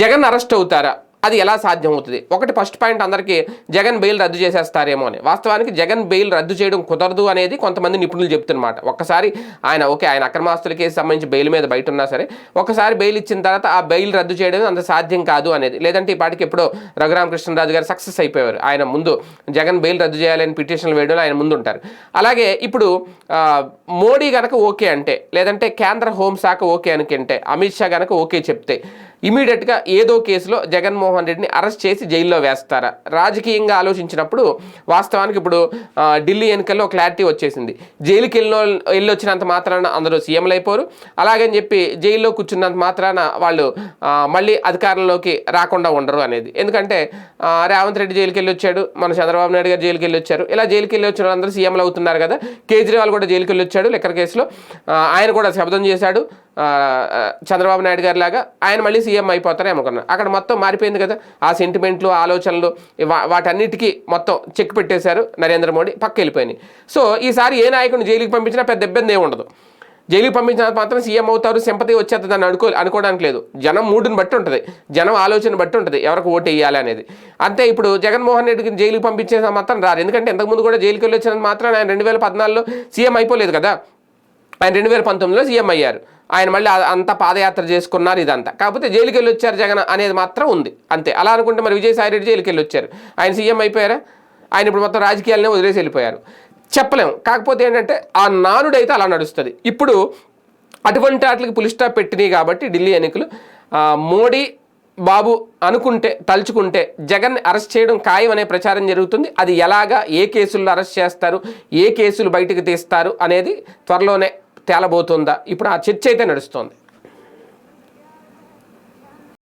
Jagan arrest అవుతారా? అది ఎలా సాధ్యం అవుతుంది ఒకటి ఫస్ట్ పాయింట్ అందరికీ జగన్ బెయిల్ రద్దు చేసేస్తారేమో అని. వాస్తవానికి జగన్ బెయిల్ రద్దు చేయడం కుదరదు అనేది కొంతమంది నిపుణులు చెప్తున్నమాట. ఒక్కసారి ఆయన ఓకే ఆయన అక్రమాస్తుల కేసు సంబంధించి బెయిల్ మీద బయట ఉన్నా సరే ఒకసారి బెయిల్ ఇచ్చిన తర్వాత ఆ బెయిల్ రద్దు చేయడం అంత సాధ్యం కాదు అనేది. లేదంటే ఈ పాటికి ఎప్పుడో రఘురామకృష్ణరాజు గారు సక్సెస్ అయిపోయారు. ఆయన ముందు జగన్ బెయిల్ రద్దు చేయాలని పిటిషన్లు వేయడంలో ఆయన ముందు ఉంటారు అలాగే ఇప్పుడు మోడీ కనుక ఓకే అంటే లేదంటే కేంద్ర హోంశాఖ ఓకే అనుకుంటే అమిత్ షా గనక ఓకే చెప్తే ఇమీడియట్గా ఏదో కేసులో జగన్మోహన్ రెడ్డిని అరెస్ట్ చేసి జైల్లో వేస్తారా? రాజకీయంగా ఆలోచించినప్పుడు వాస్తవానికి ఇప్పుడు ఢిల్లీ ఎన్నికల్లో క్లారిటీ వచ్చేసింది. జైలుకి వెళ్ళిన వెళ్ళొచ్చినంత వెళ్ళి వచ్చినంత మాత్రాన అందరూ సీఎంలు అయిపోరు. అలాగని చెప్పి జైల్లో కూర్చున్నంత మాత్రాన వాళ్ళు మళ్ళీ అధికారంలోకి రాకుండా ఉండరు అనేది. ఎందుకంటే రేవంత్ రెడ్డి జైలుకి వెళ్ళి వచ్చాడు మన చంద్రబాబు నాయుడు గారు జైలుకి వెళ్ళి వచ్చారు ఇలా జైలుకి వెళ్ళి వచ్చిన అందరూ సీఎంలు అవుతున్నారు కదా. కేజ్రీవాల్ కూడా జైలుకి వెళ్ళి వచ్చాడు లెక్కర్ కేసులో ఆయన కూడా శబ్దం చేశాడు. చంద్రబాబు నాయుడు గారి లాగా ఆయన మళ్ళీ సీఎం అయిపోతారేమో కన్నా. అక్కడ మొత్తం మారిపోయింది కదా. ఆ సెంటిమెంట్లు ఆలోచనలు వా- వాటన్నిటికీ మొత్తం చెక్ పెట్టేశారు నరేంద్ర మోడీ. పక్క వెళ్ళిపోయినాయి. సో ఈసారి ఏ నాయకుడిని జైలుకి పంపించినా పెద్ద ఇబ్బంది ఏమి ఉండదు. జైలుకి పంపించిన మాత్రం సీఎం అవుతారు సింపతి వచ్చేస్తుంది అని అనుకో అనుకోవడానికి లేదు. జనం మూడుని బట్టి ఉంటుంది. జనం ఆలోచన బట్టి ఉంటుంది. ఎవరికి ఓటు వేయాలి అనేది. అంతే ఇప్పుడు జగన్మోహన్ రెడ్డికి జైలుకి పంపించేసిన మాత్రం రారు. ఎందుకంటే ఇంతకుముందు కూడా జైలుకి వెళ్ళి వచ్చినంత మాత్రం ఆయన రెండు వేల పద్నాలుగులో సీఎం అయిపోలేదు కదా. ఆయన రెండు వేల పంతొమ్మిదిలో సీఎం అయ్యారు. ఆయన మళ్ళీ అంతా పాదయాత్ర చేసుకున్నారు ఇదంతా. కాకపోతే జైలుకి వెళ్ళి వచ్చారు జగన్ అనేది మాత్రం ఉంది. అంతే. అలా అనుకుంటే మరి విజయసాయి రెడ్డి జైలుకి వెళ్ళి వచ్చారు ఆయన సీఎం అయిపోయారా? ఆయన ఇప్పుడు మొత్తం రాజకీయాలనే వదిలేసి వెళ్ళిపోయారు. చెప్పలేం. కాకపోతే ఏంటంటే ఆ నానుడైతే అలా నడుస్తుంది. ఇప్పుడు అటువంటి వాటికి పులిస్టాప్ పెట్టినాయి కాబట్టి ఢిల్లీ ఎన్నికలు. మోడీ బాబు అనుకుంటే తలుచుకుంటే జగన్ అరెస్ట్ చేయడం ఖాయం అనే ప్రచారం జరుగుతుంది. అది ఎలాగా ఏ కేసుల్లో అరెస్ట్ చేస్తారు ఏ కేసులు బయటకు తీస్తారు అనేది త్వరలోనే తేలబోతుందా? ఇప్పుడు ఆ చర్చ అయితే నడుస్తోంది.